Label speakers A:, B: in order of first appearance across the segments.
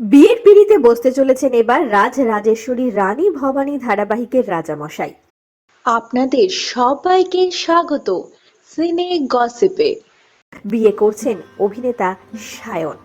A: বিয়ের পিড়িতে বসতে চলেছেন এবার রাজ রাজেশ্বরী রানী ভবানী ধারাবাহিকের রাজামশাই।
B: আপনাদের সবাইকে স্বাগত সিনে গসিপে।
A: বিয়ে করছেন অভিনেতা সায়ন।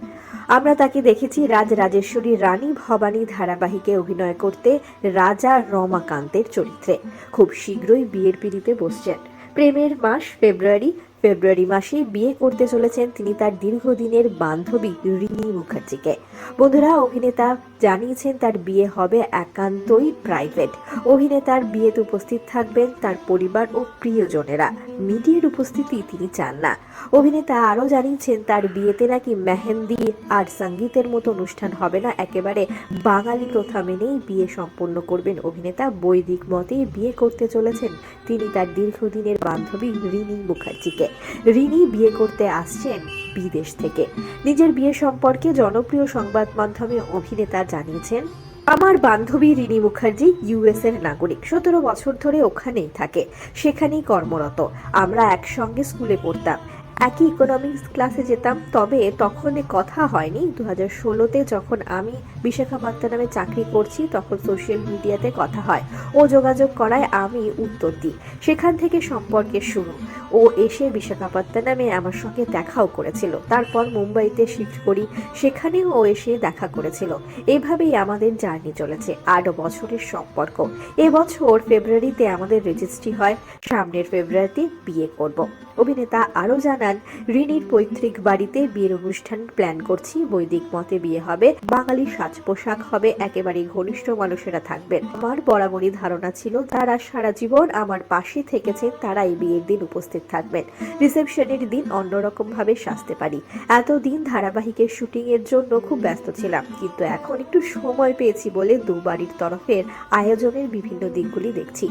A: আমরা তাকে দেখেছি রাজ রাজেশ্বরী রানী ভবানী ধারাবাহিকে অভিনয় করতে রাজা রমাকান্তের চরিত্রে। খুব শীঘ্রই বিয়ের পিড়িতে বসছেন। প্রেমের মাস ফেব্রুয়ারি ফেব্রুয়ারি মাসে বিয়ে করতে চলেছেন তিনি তার দীর্ঘদিনের বান্ধবী রিনি মুখার্জিকে। বন্ধুরা, অভিনেতা জানিয়েছেন তার বিয়ে হবে একান্তই প্রাইভেট। অভিনেতার বিয়েতে উপস্থিত থাকবেন তার পরিবার ও প্রিয়জনেরা। মিডিয়ার উপস্থিতি তিনি চান না। অভিনেতা আরও জানিয়েছেন, তার বিয়েতে নাকি মেহেন্দি আর সঙ্গীতের মতো অনুষ্ঠান হবে না। একেবারে বাঙালি প্রথা মেনেই বিয়ে সম্পন্ন করবেন অভিনেতা। বৈদিক মতেই বিয়ে করতে চলেছেন তিনি তার দীর্ঘদিনের বান্ধবী রিনি মুখার্জিকে। রিনি বিয়ে করতে আসছেন বিদেশ থেকে। নিজের বিয়ে সম্পর্কে জনপ্রিয় সংবাদ মাধ্যমে অভিনেতা জানিয়েছেন, আমার বান্ধবী রিনি মুখার্জি ইউএস এর নাগরিক। সতেরো বছর ধরে ওখানেই থাকে। সেখানেই কর্মরত। আমরা একসঙ্গে স্কুলে পড়তাম। একই ইকোনমিক্স ক্লাসে যেতাম, তবে তখন কথা হয়নি। দু হাজার ষোলোতে যখন আমি বিশাখাপত্তনমে চাকরি করছি, তখন সোশ্যাল মিডিয়াতে কথা হয়। ও যোগাযোগ করায় আমি উত্তর দিই। সেখান থেকে সম্পর্কের শুরু ও এসে বিশাখাপত্তনমে আমার সঙ্গে দেখাও করেছিল। তারপর মুম্বাইতে শিফট করি। সেখানেও ও এসে দেখা করেছিল। এভাবেই আমাদের জার্নি চলেছে। আট বছরের সম্পর্ক। এবছর ফেব্রুয়ারিতে আমাদের রেজিস্ট্রি হয়। সামনের ফেব্রুয়ারিতে বিয়ে করব। অভিনেতা আরও জানান, রিনির পৈতৃক বাড়িতে বিয়ের অনুষ্ঠান প্ল্যান করছি, বৈদিক মতে বিয়ে হবে বাঙালি সাজ পোশাক হবে একেবারে ঘনিষ্ঠ মানুষেরা থাকবেন। আমার বরাবরই ধারণা ছিল, যারা সারা জীবন আমার পাশে থেকেছেন তারা এই বিয়ের দিন উপস্থিত থাকবেন। রিসেপশনের দিন অন্যরকম ভাবে সাজতে পারি। এতদিন ধারাবাহিকের শুটিং এর জন্য খুব ব্যস্ত ছিলাম, কিন্তু এখন একটু সময় পেয়েছি বলে দু বাড়ির তরফের আয়োজনের বিভিন্ন দিকগুলি দেখছি।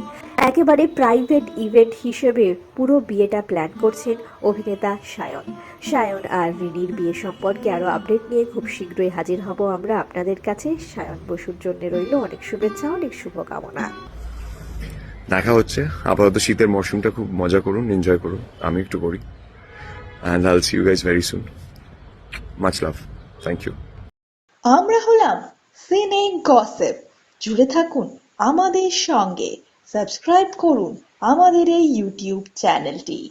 A: একেবারে প্রাইভেট ইভেন্ট হিসেবে পুরো বিয়েটা প্ল্যান করছেন অভিনেতা সায়ন। সায়ন আর রিনির বিয়ে সম্পর্কে আরও আপডেট নিয়ে খুব শীঘ্রই হাজির হব আমরা আপনাদের কাছে। সায়ন বসুর জন্য রইল অনেক শুভেচ্ছা অনেক শুভকামনা।
C: দেখা হচ্ছে। আপাতত শীতের মরশুমটা খুব মজা করুন এনজয় করুন। আমি একটু করি। And I'll see you guys very soon much love thank you
B: আমরা হলাম সিনে গসিপ জুড়ে থাকুন আমাদের সঙ্গে। সাবস্ক্রাইব করুন আমাদের এই ইউটিউব চ্যানেলটি